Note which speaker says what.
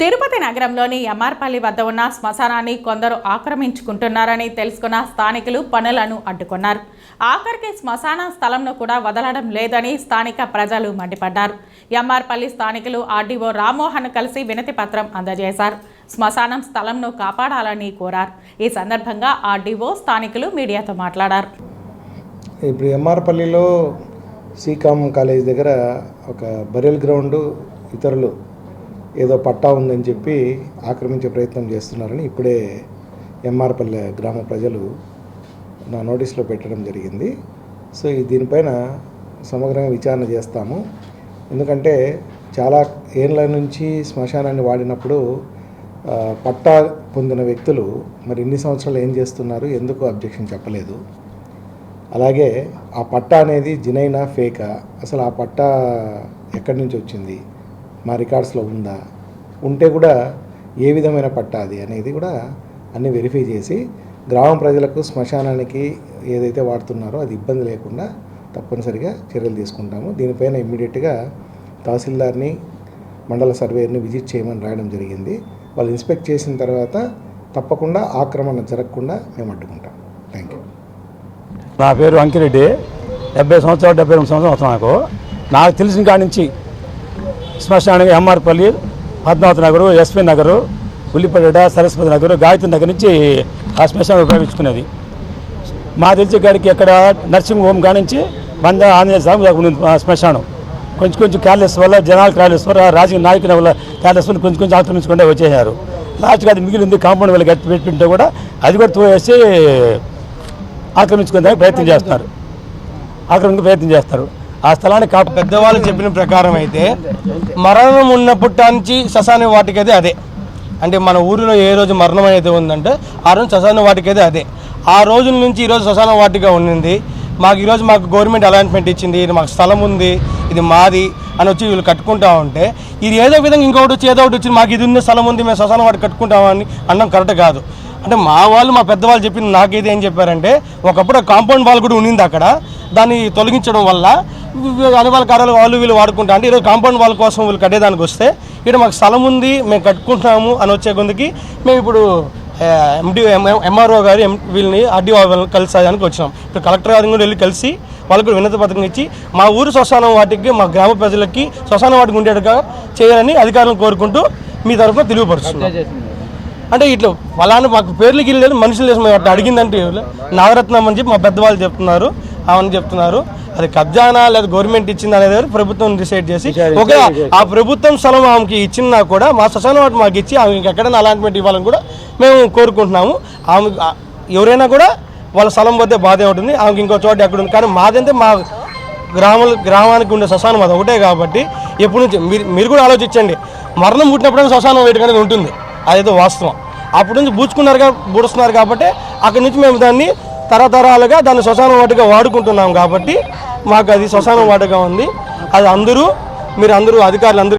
Speaker 1: తిరుపతి నగరంలోని ఎంఆర్పల్లి వద్ద ఉన్న శ్మశానాన్ని కొందరు ఆక్రమించుకుంటున్నారని తెలుసుకున్న స్థానికులు పనులను అడ్డుకున్నారు. ఆఖరికి శ్మశాన స్థలంను కూడా వదలడం లేదని స్థానిక ప్రజలు మండిపడ్డారు. ఎంఆర్పల్లి స్థానికులు ఆర్డీఓ రామ్మోహన్ కలిసి వినతి పత్రం అందజేశారు. శ్మశానం స్థలంను కాపాడాలని కోరారు. ఈ సందర్భంగా ఆర్డీఓ స్థానికులు మీడియాతో మాట్లాడారు.
Speaker 2: ఇప్పుడు ఎంఆర్పల్లిలో సీకామ్ కాలేజ్ దగ్గర ఒక బరియల్ గ్రౌండ్ ఇతరులు ఏదో పట్టా ఉందని చెప్పి ఆక్రమించే ప్రయత్నం చేస్తున్నారని ఇప్పుడే ఎంఆర్పల్లె గ్రామ ప్రజలు నా నోటీస్లో పెట్టడం జరిగింది. సో ఈ దీనిపైన సమగ్రంగా విచారణ చేస్తాము. ఎందుకంటే చాలా ఏళ్ళ నుంచి శ్మశానాన్ని వాడినప్పుడు పట్టా పొందిన వ్యక్తులు మరి ఇన్ని సంవత్సరాలు ఏం చేస్తున్నారు? ఎందుకు అబ్జెక్షన్ చెప్పలేదు? అలాగే ఆ పట్టా అనేది జినైనా ఫేకా? అసలు ఆ పట్టా ఎక్కడి నుంచి వచ్చింది? మా రికార్డ్స్లో ఉందా? ఉంటే కూడా ఏ విధమైన పట్టా అది అనేది కూడా అన్నీ వెరిఫై చేసి గ్రామ ప్రజలకు శ్మశానానికి ఏదైతే వాడుతున్నారో అది ఇబ్బంది లేకుండా తప్పనిసరిగా చర్యలు తీసుకుంటాము. దీనిపైన ఇమ్మీడియట్గా తహసీల్దార్ని మండల సర్వేర్ని విజిట్ చేయమని రాయడం జరిగింది. వాళ్ళు ఇన్స్పెక్ట్ చేసిన తర్వాత తప్పకుండా ఆక్రమణ జరగకుండా మేము అడ్డుకుంటాం. Thank you.
Speaker 3: నా పేరు అంకిరెడ్డి. డెబ్బై సంవత్సరాలు డెబ్బై రెండు సంవత్సరాలు అవుతుంది నాకు. నాకు తెలిసిన కాడి నుంచి శ్మశానంగా ఎంఆర్పల్లి పద్మావతి నగరు ఎస్పీ నగరు ఉల్లిపేట సరస్వతి నగరు గాయత్రి నగర్ నుంచి ఆ శ్మశానం ఉపయోగించుకునేది. మా తెలిసి గారికి ఇక్కడ నర్సింగ్ హోమ్ కానించి నుంచి బంద ఆంజనేయ స్వామి శ్మశానం. కొంచెం కొంచెం క్యార్లెస్ వల్ల జనాలు క్యాలెస్ వల్ల రాజకీయ నాయకుల వల్ల క్యాలెస్ వల్ల కొంచెం కొంచెం ఆక్రమించుకుంటే వచ్చేసారు. లాస్ట్గా అది మిగిలింది కాంపౌండ్ వల్ల గట్టి పెట్టుకుంటే కూడా అది కూడా తోవేసి ఆక్రమించుకునే ప్రయత్నం చేస్తున్నారు. ఆక్రమించే ప్రయత్నం చేస్తారు. ఆ స్థలాన్ని కాపు
Speaker 4: పెద్దవాళ్ళు చెప్పిన ప్రకారం అయితే మరణం ఉన్నప్పటి నుంచి శ్మశాన వాటికైతే అదే. అంటే మన ఊరిలో ఏ రోజు మరణం అయితే ఉందంటే ఆ రోజు శ్మశాన వాటికైతే అదే. ఆ రోజుల నుంచి ఈరోజు శ్మశాన వాటిగా ఉండింది మాకు ఈరోజు మాకు గవర్నమెంట్ అలాట్మెంట్ ఇచ్చింది ఇది మాకు స్థలం ఉంది ఇది మాది అని వచ్చి వీళ్ళు కట్టుకుంటా ఉంటే ఇది ఏదో విధంగా ఇంకొకటి వచ్చి ఏదో ఒకటి వచ్చి మాకు ఇది ఉంది స్థలం ఉంది మేము శ్మశాన వాటి కట్టుకుంటామని అన్నం కరెక్ట్ కాదు. అంటే మా వాళ్ళు మా పెద్దవాళ్ళు చెప్పింది నాకైతే ఏం చెప్పారంటే ఒకప్పుడు కాంపౌండ్ వాల్ కూడా ఉండింది అక్కడ. దాన్ని తొలగించడం వల్ల అనువాల కార్యాలు వాళ్ళు వీళ్ళు వాడుకుంటా అంటే ఈరోజు కాంపౌండ్ వాల్ కోసం వీళ్ళు కట్టేదానికి వస్తే ఇక్కడ మాకు స్థలం ఉంది మేము కట్టుకుంటున్నాము అని వచ్చే కొందికి మేము ఇప్పుడు ఎండి ఎంఆర్ఓ గారు ఎం వీళ్ళని ఆర్డీఓ వాళ్ళని కలిసేదానికి వచ్చినాం. ఇప్పుడు కలెక్టర్ గారిని కూడా వెళ్ళి కలిసి వాళ్ళకు కూడా వినతి పత్రం ఇచ్చి మా ఊరు శ్మశానం వాటికి మా గ్రామ ప్రజలకి శ్మశానం వాటికి ఉండేట్టుగా చేయాలని అధికారులను కోరుకుంటూ మీ తరఫున తెలియపరుస్తున్నాం. అంటే ఇట్లా ఫలానా మాకు పేర్లు గిల్లు లేదు మనుషులు అట్లా అడిగిందంటే నాగరత్నం అని చెప్పి మా పెద్దవాళ్ళు చెప్తున్నారు అవని చెప్తున్నారు. అది కబ్జానా లేదా గవర్నమెంట్ ఇచ్చింది అనేది ప్రభుత్వం డిసైడ్ చేసి ఒక ఆ ప్రభుత్వం స్థలం ఆమెకి ఇచ్చినా కూడా మా శ్మశాన వాటి మాకు ఇచ్చి ఆమెకి ఎక్కడైనా అలాట్మెంట్ ఇవ్వాలని కూడా మేము కోరుకుంటున్నాము. ఆమె ఎవరైనా కూడా వాళ్ళ స్థలం పోతే బాధే ఉంటుంది. ఆమెకి ఇంకో చోట ఎక్కడ ఉంది? కానీ మాదంటే మా గ్రామాల గ్రామానికి ఉండే శ్మశానం అది ఒకటే కాబట్టి ఎప్పటి నుంచి మీరు మీరు కూడా ఆలోచించండి. మరణం పుట్టినప్పుడైనా శ్మశానం వేయడం అనేది ఉంటుంది. అదేదో వాస్తవం. అప్పటి నుంచి బూచుకున్నారుగా బూడుస్తున్నారు కాబట్టి అక్కడి నుంచి మేము దాన్ని తరతరాలుగా దాన్ని శ్మశానం వాటిగా వాడుకుంటున్నాం కాబట్టి మాకు అది శ్మశానం వాటిగా ఉంది. అది అందరూ మీరు అందరూ అధికారులు అందరూ